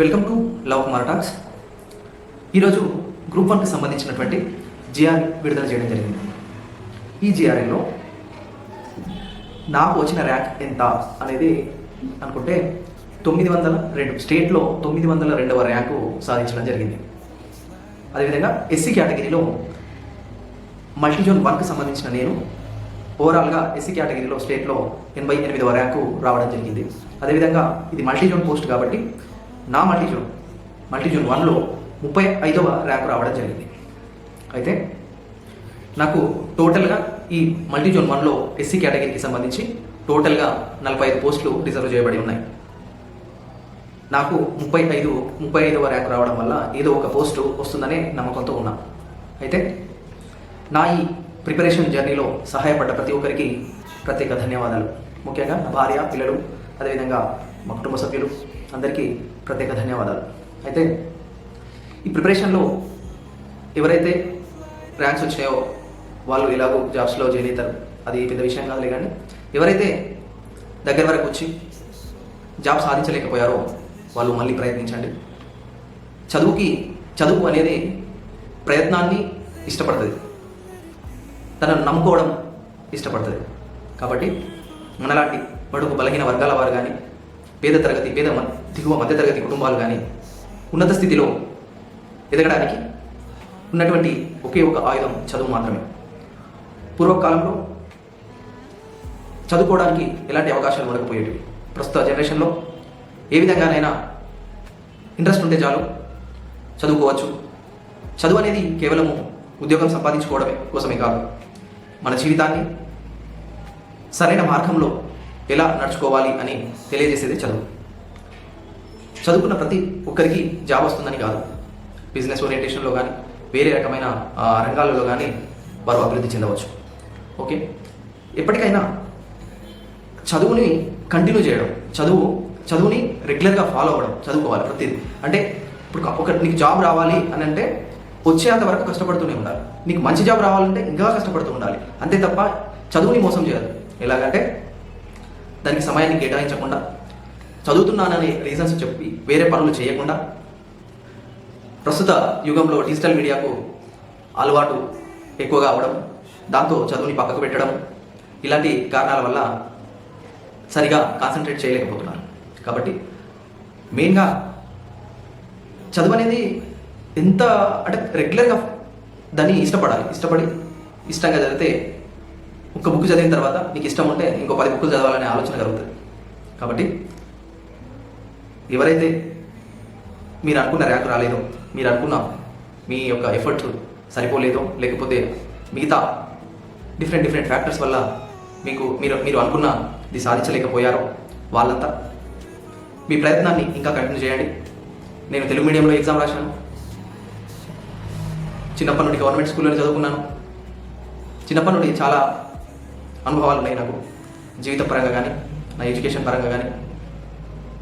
Welcome to Lav Kumar talks. ఈరోజు group వన్కి సంబంధించినటువంటి జిఆర్ విడుదల చేయడం జరిగింది. ఈ జిఆర్ఎల్లో నాకు వచ్చిన ర్యాంక్ ఎంత అనేది అనుకుంటే తొమ్మిది వందల రెండు స్టేట్లో తొమ్మిది వందల రెండవ ర్యాంకు సాధించడం జరిగింది. అదేవిధంగా ఎస్సీ కేటగిరీలో మల్టీజోన్ వన్కి సంబంధించిన నేను ఓవరాల్గా ఎస్సీ కేటగిరీలో స్టేట్లో ఎనభై ఎనిమిదవ ర్యాంకు రావడం జరిగింది. అదేవిధంగా ఇది మల్టీజోన్ పోస్ట్ కాబట్టి నా మల్టీజోన్ మల్టీజోన్ వన్లో ముప్పై ఐదవ ర్యాంక్ రావడం జరిగింది. అయితే నాకు టోటల్గా ఈ మల్టీజోన్ వన్లో ఎస్సీ కేటగిరీకి సంబంధించి టోటల్గా నలభై ఐదు పోస్టులు రిజర్వ్ చేయబడి ఉన్నాయి. నాకు ముప్పై ఐదు ముప్పై ఐదవ ర్యాంక్ రావడం వల్ల ఏదో ఒక పోస్టు వస్తుందనే నమ్మకంతో ఉన్నా. అయితే నా ఈ ప్రిపరేషన్ జర్నీలో సహాయపడ్డ ప్రతి ఒక్కరికి ప్రత్యేక ధన్యవాదాలు. ముఖ్యంగా నా భార్య పిల్లలు అదేవిధంగా మా కుటుంబ సభ్యులు అందరికీ ప్రత్యేక ధన్యవాదాలు. అయితే ఈ ప్రిపరేషన్లో ఎవరైతే ర్యాంక్స్ వచ్చాయో వాళ్ళు ఎలాగో జాబ్స్లో జాయిన్ అవుతారు అది పెద్ద విషయం కాదులే కానీ ఎవరైతే దగ్గర వరకు వచ్చి జాబ్ సాధించలేకపోయారో వాళ్ళు మళ్ళీ ప్రయత్నించండి. చదువుకి చదువు అనేది ప్రయత్నాన్ని ఇష్టపడుతుంది. తనను నమ్ముకోవడం ఇష్టపడుతుంది. కాబట్టి మనలాంటి బడుగు బలహీన వర్గాల వారు కానీ పేద తరగతి పేద దిగువ మధ్యతరగతి కుటుంబాలు కానీ ఉన్నత స్థితిలో ఎదగడానికి ఉన్నటువంటి ఒకే ఒక ఆయుధం చదువు మాత్రమే. పూర్వకాలంలో చదువుకోవడానికి ఎలాంటి అవకాశాలు ఉండకపోయేవి ప్రస్తుత జనరేషన్లో ఏ విధంగానైనా ఇంట్రెస్ట్ ఉంటే చాలు చదువుకోవచ్చు. చదువు అనేది కేవలము ఉద్యోగం సంపాదించుకోవడమే కోసమే కాదు. మన జీవితాన్ని సరైన మార్గంలో ఎలా నడుచుకోవాలి అని తెలియజేసేది చదువు. చదువుకున్న ప్రతి ఒక్కరికి జాబ్ వస్తుందని కాదు. బిజినెస్ ఓరియంటేషన్లో కానీ వేరే రకమైన రంగాలలో కానీ వారు అభివృద్ధి చెందవచ్చు. ఓకే? ఎప్పటికైనా చదువుని కంటిన్యూ చేయడం చదువు చదువుని రెగ్యులర్గా ఫాలో అవ్వడం చదువుకోవాలి ప్రతిదీ. అంటే ఇప్పుడు ఒక నీకు జాబ్ రావాలి అని అంటే వచ్చేంత వరకు కష్టపడుతూనే ఉండాలి. నీకు మంచి జాబ్ రావాలంటే ఇంకా కష్టపడుతూ ఉండాలి. అంతే తప్ప చదువుని మోసం చేయదు. ఎలాగంటే దానికి సమయాన్ని కేటాయించకుండా చదువుతున్నాననే రీజన్స్ చెప్పి వేరే పనులు చేయకుండా ప్రస్తుత యుగంలో డిజిటల్ మీడియాకు అలవాటు ఎక్కువగా అవడం దాంతో చదువుని పక్కకు పెట్టడం ఇలాంటి కారణాల వల్ల సరిగా కాన్సన్ట్రేట్ చేయలేకపోతున్నారు. కాబట్టి మెయిన్గా చదువు అనేది ఎంత అంటే రెగ్యులర్గా దాన్ని ఇష్టపడాలి. ఇష్టపడి ఇష్టంగా చదివితే ఒక బుక్ చదివిన తర్వాత నీకు ఇష్టం ఉంటే ఇంకో పది బుక్కులు చదవాలనే ఆలోచన కలుగుతుంది. కాబట్టి ఎవరైతే మీరు అనుకున్న ర్యాంక్ రాలేదో మీరు అనుకున్న మీ యొక్క ఎఫర్ట్స్ సరిపోలేదో లేకపోతే మిగతా డిఫరెంట్ డిఫరెంట్ ఫ్యాక్టర్స్ వల్ల మీకు మీరు మీరు అనుకున్న ఇది సాధించలేకపోయారో వాళ్ళంతా మీ ప్రయత్నాన్ని ఇంకా కంటిన్యూ చేయండి. నేను తెలుగు మీడియంలో ఎగ్జామ్ రాశాను. చిన్నప్పటి నుండి గవర్నమెంట్ స్కూల్లో చదువుకున్నాను. చిన్నప్పటి నుండి చాలా అనుభవాలు ఉన్నాయి నాకు. జీవిత పరంగా కానీ నా ఎడ్యుకేషన్ పరంగా కానీ.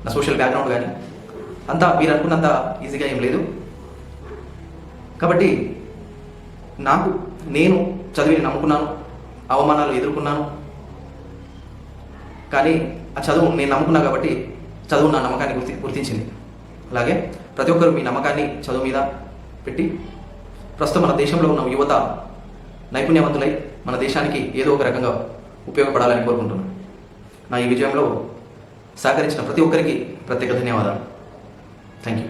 నా సోషల్ బ్యాక్గ్రౌండ్ కానీ అంతా మీరు అనుకున్నంత ఈజీగా ఏం లేదు. కాబట్టి నాకు నేను చదివిని నమ్ముకున్నాను అవమానాలు ఎదుర్కొన్నాను. కానీ ఆ చదువు నేను నమ్ముకున్నా కాబట్టి చదువు నా నమ్మకాన్ని గుర్తి గుర్తించింది. అలాగే ప్రతి ఒక్కరు మీ నమ్మకాన్ని చదువు మీద పెట్టి ప్రస్తుతం మన దేశంలో ఉన్న యువత నైపుణ్యవంతులై మన దేశానికి ఏదో ఒక రకంగా ఉపయోగపడాలని కోరుకుంటున్నాను. నా ఈ విజయంలో సహకరించిన ప్రతి ఒక్కరికి ప్రత్యేక ధన్యవాదాలు. Thank you